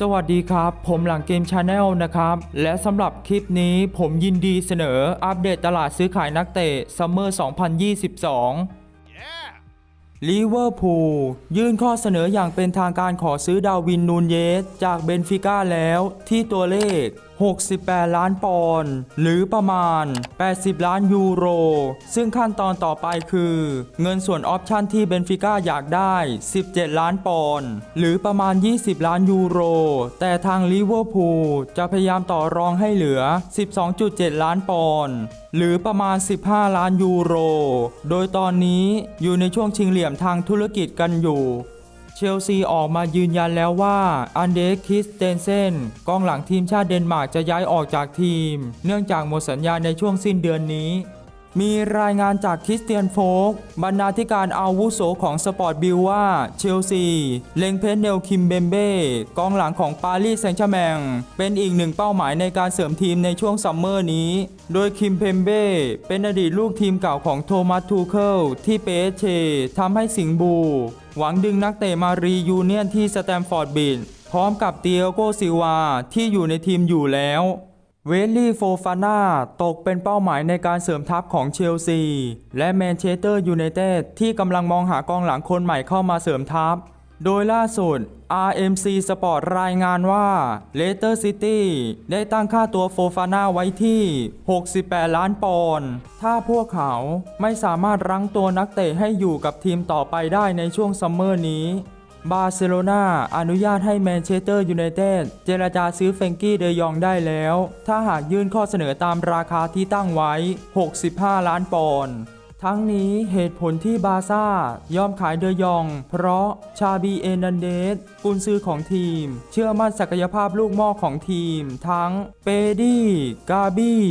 สวัสดีครับ ผมหลังเกมชาแนลนะครับ และสำหรับคลิปนี้ผมยินดีเสนออัปเดตตลาดซื้อขายนักเตะซัมเมอร์ 2022ลิเวอร์พูลยื่นข้อเสนออย่างเป็นทางการขอซื้อดาวินนูนเยส จากเบนฟิก้าแล้วที่ตัวเลข68 ล้านปอนด์หรือประมาณ 80 ล้านยูโร ซึ่งขั้นตอนต่อไปคือ เงินส่วนออปชั่นที่เบนฟิก้าอยากได้ 17 ล้านปอนด์หรือประมาณ 20 ล้านยูโร แต่ทางลิเวอร์พูลจะพยายามต่อรองให้เหลือ 12.7 ล้านปอนด์หรือประมาณ 15 ล้านยูโร โดยตอนนี้อยู่ในช่วงชิงเหลี่ยมทางธุรกิจกันอยู่ เชลซีออกมายืนยันแล้วว่าอันเดรสคิสเตนเซนกองหลังทีมชาติเดนมาร์กจะย้ายออกจากทีม เนื่องจากหมดสัญญาในช่วงสิ้นเดือนนี้ มีรายงานจากคริสเตียนโฟกบรรณาธิการอาวุโสของสปอร์ตบิลว่าเชลซีเล็งเพนเนลคิมเบมเบ้กองหลังของปารีสแซงต์แชร์แมงเป็นอีกหนึ่งเป้าหมายในการเสริมทีมในช่วงซัมเมอร์นี้ โดยคิมเพมเบ้เป็นอดีตลูกทีมเก่าของโทมัสทูเคิลที่เปเชทำให้สิงบู หวังดึงนักเตะมารียูเนียนที่สแตมฟอร์ดบิดพร้อมกับเตียโกซิวาที่อยู่ในทีมอยู่แล้ว เวลลี่โฟฟาน่าตกเป็นเป้าหมายในการเสริมทัพของเชลซี และแมนเชสเตอร์ยูไนเต็ดที่กำลังมองหากองหลังคนใหม่เข้ามาเสริมทัพ โดยล่าสุด RMC Sport รายงานว่าเลสเตอร์ซิตี้ได้ตั้งค่าตัวโฟฟาน่าไว้ที่ 68 ล้านปอนด์ถ้าพวกเขาไม่สามารถรั้งตัวนักเตะให้อยู่กับทีมต่อไปได้ในช่วงซัมเมอร์นี้ บาร์เซโลนาอนุญาตให้แมนเชสเตอร์ยูไนเต็ดเจรจาซื้อเฟงกี้เดยองได้แล้ว ถ้าหากยื่นข้อเสนอตามราคาที่ตั้งไว้ 65 ล้านปอนด์ทั้งนี้เหตุผลที่บาซ่ายอมขายเดยอง เพราะชาบีเอนันเดสกุนซือของทีม เชื่อมั่นศักยภาพลูกม้อของทีม ทั้งเปดี้กาบี้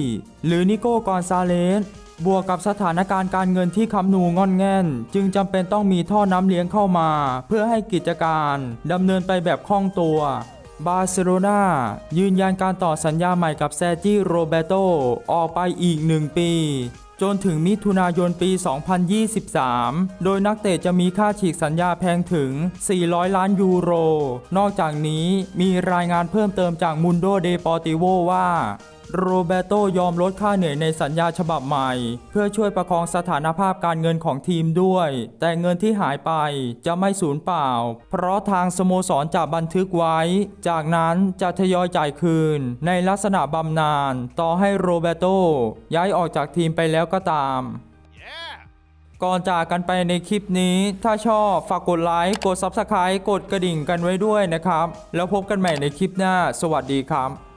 หรือนิโก้กอนซาเลส บวกกับสถานการณ์การเงินที่คำนูงอนแง่น จึงจำเป็นต้องมีท่อน้ำเลี้ยงเข้ามา เพื่อให้กิจการดำเนินไปแบบคล่องตัว บาร์เซโลนายืนยันการต่อสัญญาใหม่กับแซจิโรเบโตออกไปอีกหนึ่งปี จนถึงมิถุนายนปี 2023 โดยนักเตะจะมีค่าฉีกสัญญาแพงถึง 400 ล้านยูโร นอกจากนี้มีรายงานเพิ่มเติมจากมุนโดเดปอติโวว่า โรเบโตยอมลดค่าเหนื่อยในสัญญาฉบับใหม่ เพื่อช่วยประคองสถานภาพการเงินของทีมด้วย แต่เงินที่หายไปจะไม่สูญเปล่า เพราะทางสโมสรจะบันทึกไว้ จากนั้นจะทยอยจ่ายคืน ในลักษณะบำนาญต่อให้โรเบโตย้ายออกจากทีมไปแล้วก็ตามก่อนจากกันไปในคลิปนี้ ถ้าชอบฝากกดไลค์ กด Subscribe กดกระดิ่งกันไว้ด้วยนะครับ แล้วพบกันใหม่ในคลิปหน้า สวัสดีครับ